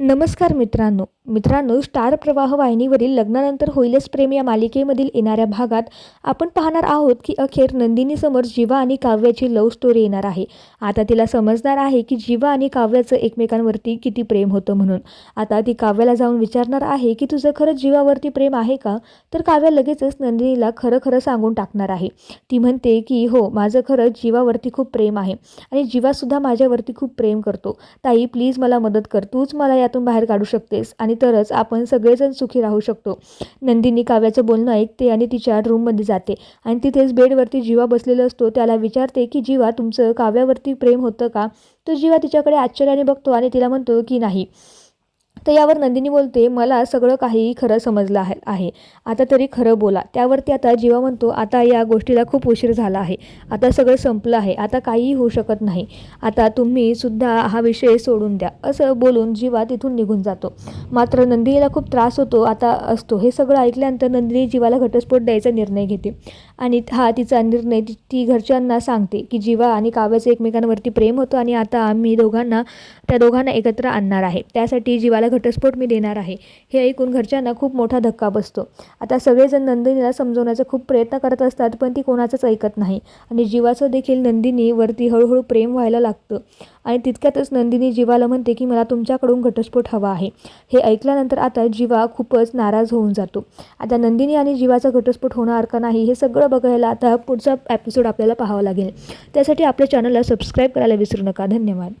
नमस्कार मित्रांनो. मित्रांनो स्टार प्रवाह वाहिनीवरील लग्नानंतर होईलच प्रेम या मालिकेमधील येणाऱ्या भागात आपण पाहणार आहोत की अखेर नंदिनीसमोर जीवा आणि काव्याची लव्ह स्टोरी येणार आहे. आता तिला समजणार आहे की जीवा आणि काव्याचं एकमेकांवरती किती प्रेम होतं म्हणून. आता ती काव्याला जाऊन विचारणार आहे की तुझं खरंच जीवावरती प्रेम आहे का? तर काव्या लगेचच नंदिनीला खरं खरं सांगून टाकणार आहे. ती म्हणते की हो माझं खरंच जीवावरती खूप प्रेम आहे आणि जीवासुद्धा माझ्यावरती खूप प्रेम करतो. ताई प्लीज मला मदत कर. तूच मला यातून बाहेर काढू शकतेस आणि तरच आपण सगळेजण सुखी राहू शकतो. नंदिनी काव्याचं बोलणं ऐकते आणि तिच्या रूममध्ये जाते आणि तिथेच बेडवरती जीवा बसलेला असतो. त्याला विचारते की जीवा तुमचं काव्यावरती प्रेम होतं का? तो जीवा तिच्याकडे आश्चर्याने बघतो आणि तिला म्हणतो की नाही. तर यावर नंदिनी बोलते मला सगळं काही खरं समजलं आहे आहे. आता तरी खरं बोला. त्यावरती आता जीवा म्हणतो आता या गोष्टीला खूप उशीर झाला आहे. आता सगळं संपलं आहे. आता काहीही होऊ शकत नाही. आता तुम्ही सुद्धा हा विषय सोडून द्या. असं बोलून जीवा तिथून निघून जातो. मात्र नंदिनीला खूप त्रास होतो आता असतो. हे सगळं ऐकल्यानंतर नंदिनी जीवाला घटस्फोट द्यायचा निर्णय घेते. आणि हा तिचा निर्णय ती घरच्यांना सांगते की जीवा आणि काव्याचं एकमेकांवरती प्रेम होतं आणि आता आम्ही दोघांना त्या दोघांना एकत्र आणणार आहे. त्यासाठी जीवाला घटस्फोट मी देणार आहे. हे ऐकून घरच्यांना खूप मोठा धक्का बसतो. आता सगळेजण नंदिनीला समजवण्याचा खूप प्रयत्न करत असतात पण ती कोणाचंच ऐकत नाही. आणि जीवाचं देखील नंदिनीवरती हळूहळू प्रेम व्हायला लागतं. आणि तितक्यातच नंदिनी जीवाला म्हणते की मला तुमच्याकडून घटस्फोट हवा आहे. हे ऐकल्यानंतर आता जीवा खूपच नाराज होऊन जातो. आता नंदिनी आणि जीवाचा घटस्फोट होणार का नाही हे सगळं बघायला आता पुढचा एपिसोड आपल्याला पाहावा लागेल. त्यासाठी आपल्या चॅनलला सबस्क्राईब करायला विसरू नका. धन्यवाद.